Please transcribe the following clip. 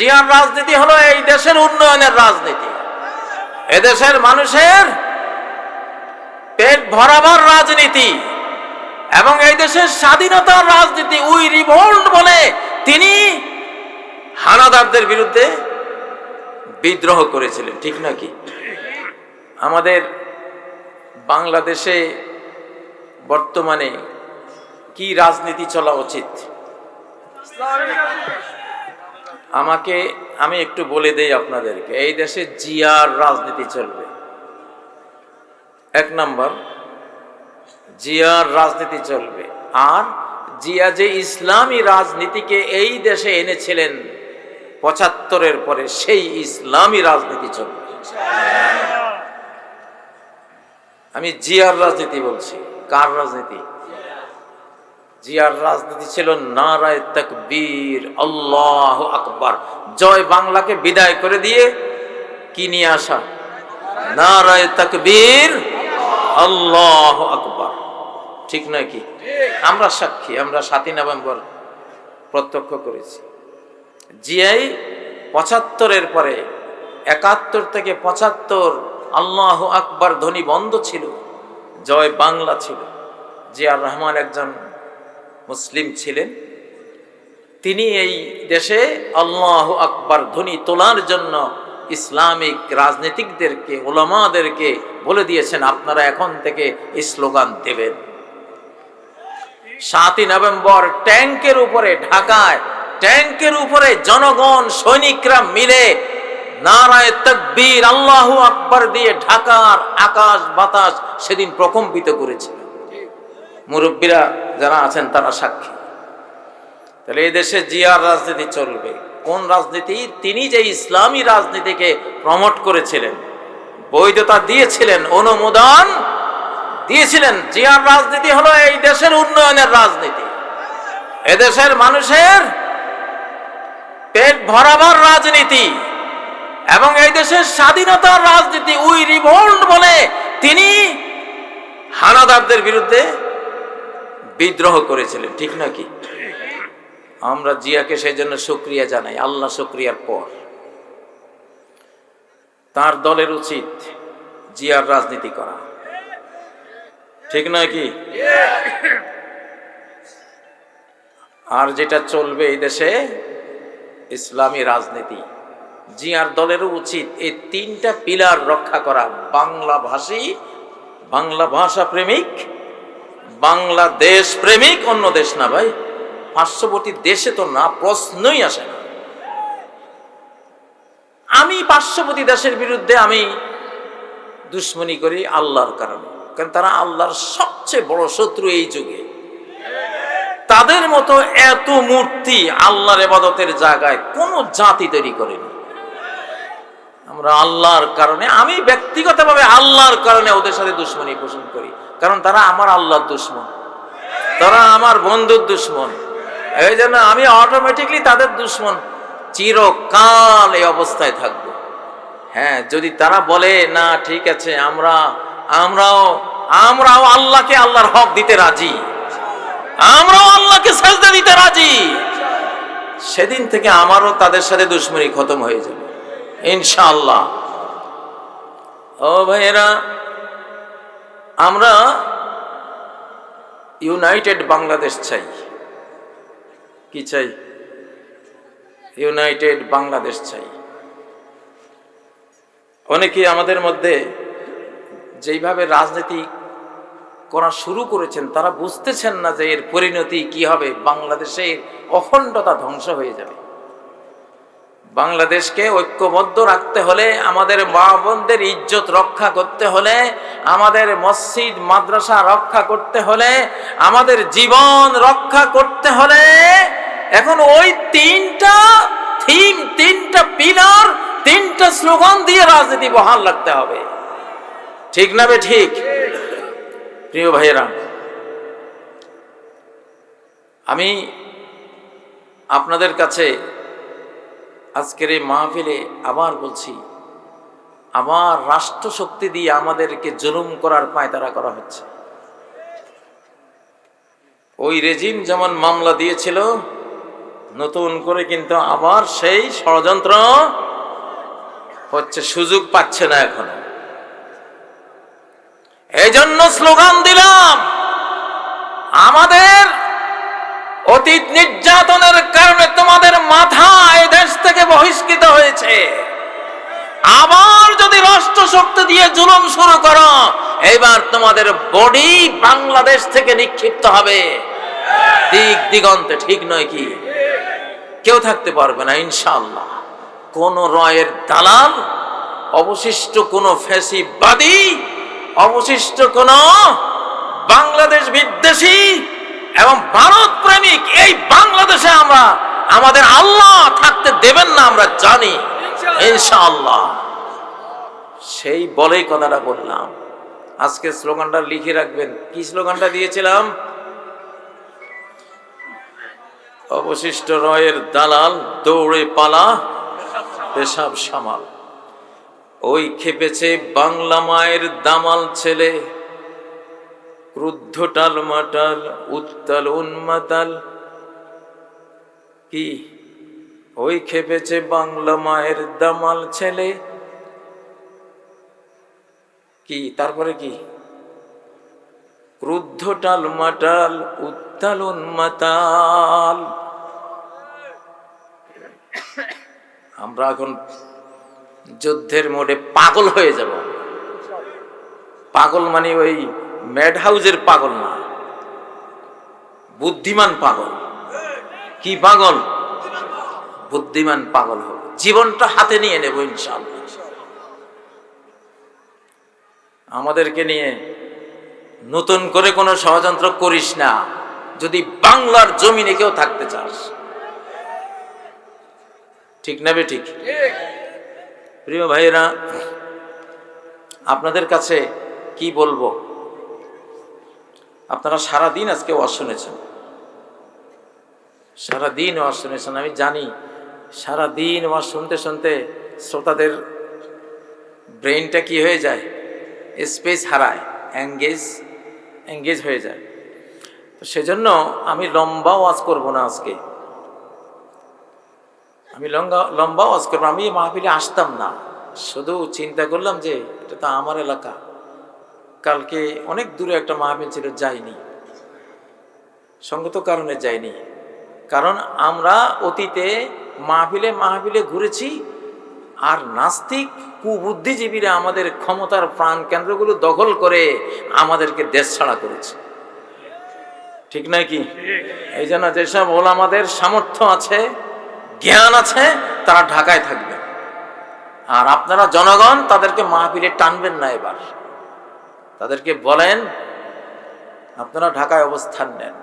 জিয়ার রাজনীতি হলো এই দেশের উন্নয়নের রাজনীতি। এদেশের মানুষের পেট ভরাবার রাজনীতি এবং এই দেশের স্বাধীনতার রাজনীতি, উই রিভোল্ট বলে তিনি হানাদারদের বিরুদ্ধে বিদ্রোহ করেছিলেন, ঠিক নাকি? আমাদের বাংলাদেশে বর্তমানে কি রাজনীতি চলা উচিত? আমাকে, আমি একটু বলে দেই আপনাদেরকে, এই দেশে জিয়ার রাজনীতি চলবে। এক নম্বর, জিয়ার রাজনীতি চলবে। আর জিয়া যে ইসলামী রাজনীতিকে এই দেশে এনেছিলেন, পঁচাত্তরের পরে সেই ইসলামী রাজনীতি চলবে। আমি জিয়ার রাজনীতি বলছি, কার রাজনীতি? জিয়ার রাজনীতি ছিল নারায় তকবীর, আল্লাহ আকবার। জয় বাংলাকে বিদায় করে দিয়ে কি নিয়ে আসা? নারায় তকবীর, আল্লাহ আকবার। ঠিক নয় কি? আমরা সাক্ষী, আমরা সাতই নভেম্বর প্রত্যক্ষ করেছি। জিয়াই পঁচাত্তরের পরে একাত্তর থেকে পঁচাত্তর আল্লাহ আকবার ধ্বনি বন্ধ ছিল, জয় বাংলা ছিল। জিয়ার রহমান একজন মুসলিম ছিলেন। তিনি এই দেশে আল্লাহ আকবার ধ্বনি তোলার জন্য ইসলামিক রাজনীতিকদেরকে, ওলামাদেরকে বলে দিয়েছেন, আপনারা এখন থেকে স্লোগান দেবেন। সাতই নভেম্বর ট্যাঙ্কের উপরে, ঢাকায় ট্যাঙ্কের উপরে জনগণ, সৈনিকরা মিলে নারায় তকবীর আল্লাহ আকবার দিয়ে ঢাকার আকাশ বাতাস সেদিন প্রকম্পিত করেছিল। মুরব্বীরা যারা আছেন তারা সাক্ষী। তাহলে এই দেশে জিয়ার রাজনীতি চলবে। কোন রাজনীতি? তিনি যে ইসলামী রাজনীতিকে প্রমোট করেছিলেন, বৈধতা দিয়েছিলেন, অনুমোদন দিয়েছিলেন, জিয়ার রাজনীতি হলো এই দেশের উন্নয়নের রাজনীতি। এদেশের মানুষের পেট ভরাবার রাজনীতি এবং এই দেশের স্বাধীনতার রাজনীতি উই রিভোল্ট বলে তিনি হানাদারদের বিরুদ্ধে বিদ্রোহ করেছিলেন, ঠিক নাকি? আমরা জিয়াকে সেই জন্য সুক্রিয়া জানাই, আল্লাহ সুক্রিয়ার পর। তার দলের উচিত জিয়ার রাজনীতি করা। ঠিক নয় কি আর যেটা চলবে এই দেশে, ইসলামী রাজনীতি। জিয়ার দলেরও উচিত এই তিনটা পিলার রক্ষা করা বাংলা ভাষী বাংলা ভাষা প্রেমিক বাংলাদেশ প্রেমিক অন্য দেশ না ভাই। পার্শ্ববর্তী দেশে তো না, প্রশ্নই আসে না। আমি পার্শ্ববর্তী দেশের বিরুদ্ধে আমি দুশ্মনী করি আল্লাহর কারণে। কারণ তারা আল্লাহর সবচেয়ে বড় শত্রু এই যুগে। তাদের মতো এত মূর্তি আল্লাহর এবাদতের জায়গায় কোনো জাতি তৈরি করেনি। আমরা আল্লাহর কারণে, আমি ব্যক্তিগতভাবে আল্লাহর কারণে ওদের সাথে দুশ্মনী পোষণ করি। কারণ তারা আমার আল্লাহর দুশ্মন। তারা আমার বন্ধুর দুশ্মন। এই জন্য আমি অটোমেটিকলি তাদের দুশ্মন। চিরকাল এই অবস্থায় থাকব। হ্যাঁ যদি তারা বলে, না, ঠিক আছে, আমরা, আমরাও আমরাও আল্লাহকে আল্লাহর হক দিতে রাজি। আমরাও আল্লাহকে সাজদা দিতে রাজি। সেদিন থেকে আমারও তাদের সাথে দুশ্মনী খতম হয়ে যাবে। ইনশাআল্লাহ। ও ভাইয়েরা, আমরা ইউনাইটেড বাংলাদেশ চাই। কি চাই? ইউনাইটেড বাংলাদেশ চাই। অনেকে আমাদের মধ্যে যেইভাবে রাজনীতি করা শুরু করেছেন, তারা বুঝতেছেন না যে এর পরিণতি কি হবে, বাংলাদেশের অখণ্ডতা ধ্বংস হয়ে যাবে। বাংলাদেশকে ঐক্যবদ্ধ রাখতে হলে, আমাদের মা বোনদের ইজ্জত রক্ষা করতে হলে, আমাদের মসজিদ, মাদ্রাসা রক্ষা করতে হলে, আমাদের জীবন রক্ষা করতে হলে, এখন ওই তিনটা থিম, তিনটা পিলার, তিনটা স্লোগান দিয়ে রাজনীতি বহাল রাখতে হবে। ঠিক না বে ঠিক? প্রিয় ভাইয়েরা, আমি আপনাদের কাছে আজকের এই মাহফিলে আবার বলছি, আমার রাষ্ট্রশক্তি দিয়ে আমাদেরকে জুলুম করার পায়তারা করা হচ্ছে। ওই রেজিম যেমন মামলা দিয়েছিল, নতুন করে কিন্তু আবার সেই ষড়যন্ত্র হচ্ছে সুযোগ পাচ্ছে না এখনও। এই জন্য স্লোগান দিলাম, আমাদের অতীত নির্যাতনের কারণে তোমাদের মাথা এই দেশ থেকে বহিষ্কৃত হয়েছে। আবার যদি রাষ্ট্র শক্তি দিয়ে জুলুম শুরু করো, এবার তোমাদের বডি বাংলাদেশ থেকে নিক্ষিপ্ত হবে। দিক দিগন্তে ঠিক নয় কি? কেউ থাকতে পারবে না, ইনশাআল্লাহ। কোন রয়ের দালাল, অবশিষ্ট কোন ফ্যাসিবাদী, অবশিষ্ট কোন বাংলাদেশ বিদ্বেষী এবং ভারত প্রেমিক এই বাংলাদেশে আমরা আমাদের আল্লাহ থাকতে দেবেন না আমরা জানি। ইনশাআল্লাহ। সেই বলেই কথাটা বললাম। আজকে স্লোগানটা লিখে রাখবেন। কি স্লোগানটা দিয়েছিলাম? অবশিষ্ট রয়ের দালাল দৌড়ে পালা পেশাব সামাল। ওই খেপেছে বাংলা মায়ের দামাল ছেলে। ক্রুদ্ধ টাল মাটাল, উত্তাল উন্মাতাল। কি? ওই খেপেছে বাংলা মায়ের দামাল ছেলে। কি? তারপরে কি? ক্রুদ্ধ টাল মাটাল, উত্তাল উন্মাতাল। আমরা এখন যুদ্ধের মোড়ে পাগল হয়ে যাব। পাগল মানে ওই ম্যাড হাউজের পাগল না বুদ্ধিমান পাগল। কি পাগল? বুদ্ধিমান পাগল হব। জীবনটা হাতে নিয়ে নেব ইনশাআল্লাহ। আমাদেরকে নিয়ে নতুন করে কোনো ষড়যন্ত্র করিস না। যদি বাংলার জমিনে কেউ থাকতে চাস। ঠিক না বে ঠিক? প্রিয় ভাইয়েরা, আপনাদের কাছে কি বলব? আপনারা সারা দিন আজকে ওয়াজ শুনেছেন। সারা দিন ওয়াজ শুনেছেন, আমি জানি। সারা দিন ওয়াজ শুনতে শুনতে শ্রোতাদের ব্রেনটা কি হয়ে যায়? স্পেস হারায়, এঙ্গেজ এঙ্গেজ হয়ে যায়। তো সেজন্য আমি লম্বা ওয়াজ করব না আজকে। আমি লম্বা লম্বা ওয়াজ করব, আমি মাহফিলে আসতাম না। শুধু চিন্তা করলাম যে এটা তো আমার এলাকা। কালকে অনেক দূরে একটা মাহফিল ছিল, যাইনি। সঙ্গত কারণে যাইনি। কারণ আমরা অতীতে মাহফিলে মাহফিলে ঘুরেছি আর নাস্তিক কুবুদ্ধিজীবীরা আমাদের ক্ষমতার প্রাণ কেন্দ্রগুলো দখল করে আমাদেরকে দেশ ছাড়া করেছে। ঠিক নয় কি? এই জন্য যেসব আমাদের সামর্থ্য আছে, জ্ঞান আছে, তারা ঢাকায় থাকবে। আর আপনারা জনগণ তাদেরকে মাহফিলে টানবেন না এবার। তাদেরকে বলেন আপনারা ঢাকায় অবস্থান নেন।